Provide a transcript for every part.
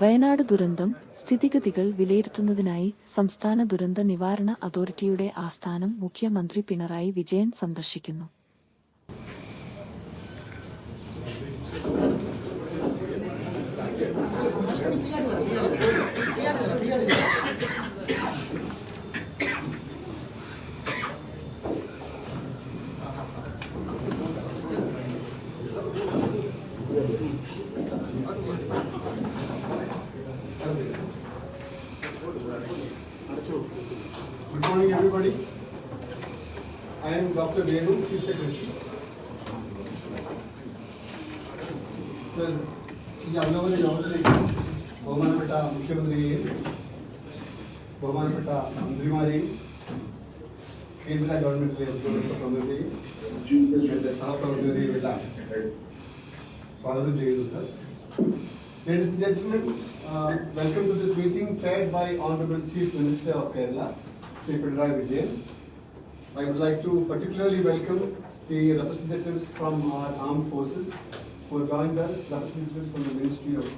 വയനാട് ദുരന്തം സ്ഥിതിഗതികൾ വിലയിരുത്തുന്നതിനായി സംസ്ഥാന ദുരന്ത നിവാരണ അതോറിറ്റിയുടെ ആസ്ഥാനം മുഖ്യമന്ത്രി പിണറായി വിജയൻ സന്ദർശിക്കുന്നു morning, everybody. I am Dr. Venu, Chief Secretary. Sir ഈ അവലോകന യോഗത്തിലേക്ക് ബഹുമാനപ്പെട്ട മുഖ്യമന്ത്രിയെയും ബഹുമാനപ്പെട്ട മന്ത്രിമാരെയും കേന്ദ്ര ഗവൺമെന്റിലെ ഉദ്യോഗസ്ഥ പ്രമുഖരെയും എന്റെ സഹപ്രവർത്തകരെയും എല്ലാം സ്വാഗതം ചെയ്യുന്നു sir Ladies and gentlemen, uh, welcome to this meeting chaired by Honorable Chief Minister of Kerala, Sri Pinarayi Vijayan. I would like to particularly welcome the representatives from our armed forces who have joined us, representatives from the Ministry of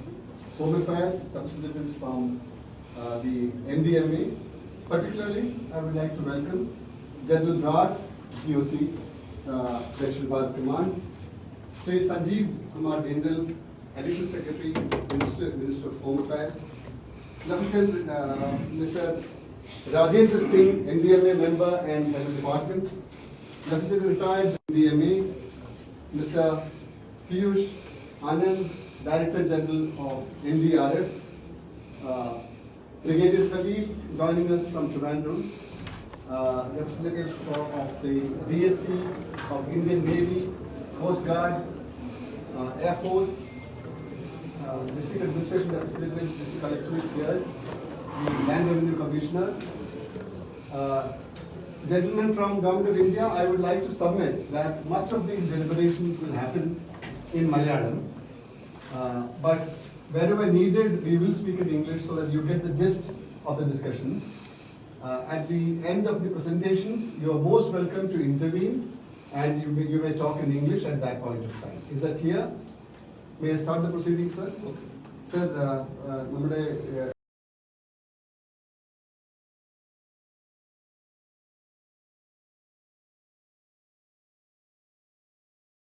Home Affairs, representatives from uh, the NDMA. Particularly, I would like to welcome General Guard, GOC, uh, Guard Command, Sri Sanjeev Kumar Jindal, Additional Secretary, Minister, Minister of Home Affairs, Lieutenant uh, Mr. Rajendra Singh, NDMA member and head of department, Lieutenant retired NDMA, Mr. Piyush Anand, Director General of NDRF, uh, Brigadier Salil joining us from Trivandrum, uh, representatives of of the DSC of Indian Navy, Coast Guard, uh, Air Force, uh, District Administration Representative, District Collector is here, the Land Revenue Commissioner. Uh, Gentlemen from Government of India, I would like to submit that much of these deliberations will happen in Malayalam. Uh, But wherever needed, we will speak in English so that you get the gist of the discussions. Uh, At the end of the presentations, you are most welcome to intervene and you may, you may talk in English at that point of time. Is that clear? May I start the proceedings, sir? Sir നമ്മുടെ